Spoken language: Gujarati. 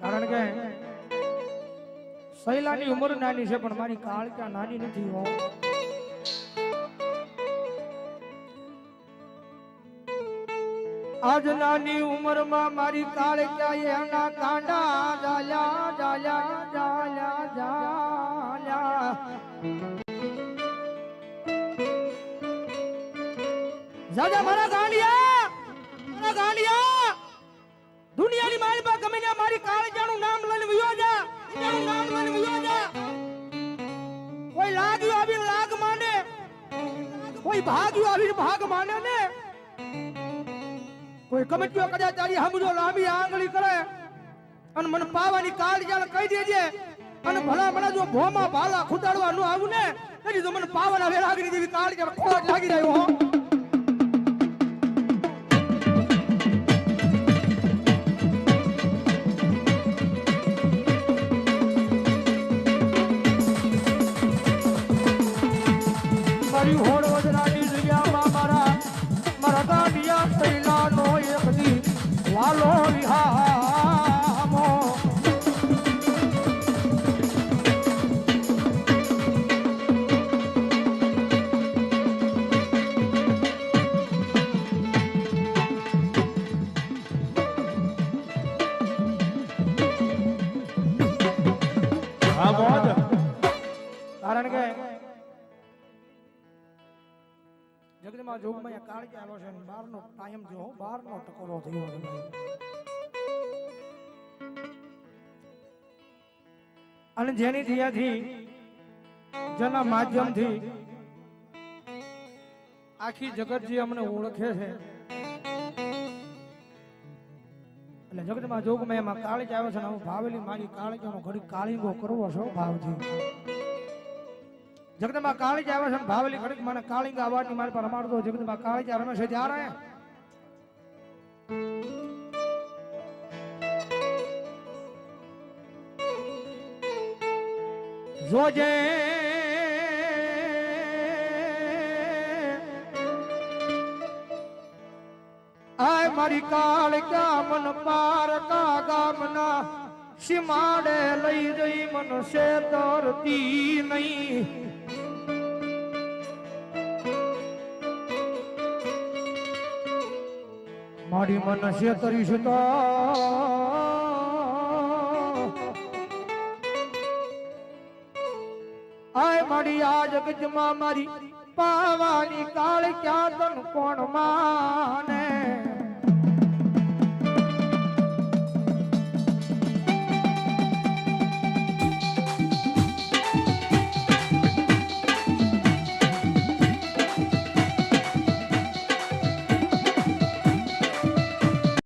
કારણ કે શૈલાની ઉંમર નાની છે, પણ મારી કાળ ક્યાં નાની નથી હો. આજ નાની ઉંમરમાં મારી કાળ ક્યાં એના કાંડા જાલ્યા જાલ્યા જાલ્યા જાલ્યા. જાજા મારા ગાંડિયા મારા ગાંડિયા. પાસે ગમે ને મારી કાળજાનું નામ લઈને વિયો જા. એનું નામ લઈને વિયો જા. કોઈ લાગ્યું આવી લાગ માને? કોઈ ભાગ્યું આવી ભાગ માને ને? કોઈ કમિટીઓ કદાચ તારી હમજો લાંબી આંગળી કરે અને મને પાવાની કાળજાળ કહી દેજે. અને ભલા ભલા જો ભોમાં ભાલા ખુદાડવા ન આવું ને એટલે તો મને પાવાના વેરાગરી જેવી કાળજાળ ખોટ લાગી રહ્યો હો. મારા ગાંડિયા પૈલાનો એક દી વાલો કારણ કે જગતમાં જોગમાં કાળજી આવ્યો છે બારનો ટાઈમ જો બારનો ટકોરો થયો અને જેની થયાથી જેના માધ્યમથી આખી જગત જે અમને ઓળખે છે. એટલે જગતમાં જોગમાં એમાં કાળી આવે છે ને હું ભાવેલી મારી કાળજીનો ઘડી કાળીંગો કરવો છો ભાવથી. જગતમાં કાળી આવે છે ભાવેલી ઘડીક મને કાળીંગ અવાજની મારી પર રમાડતો જગદંબા કાળી રમેશ છે રહે જોજે આય મારી કાળ ક્યાં મન પાર કા ગામના સીમાડે લઈ જઈ મન તરતી નહીં. મારી મન શેતરીશ તો આય મારી આ જગતમાં મારી પાવાની કાળ ક્યાં તન કોણ માને?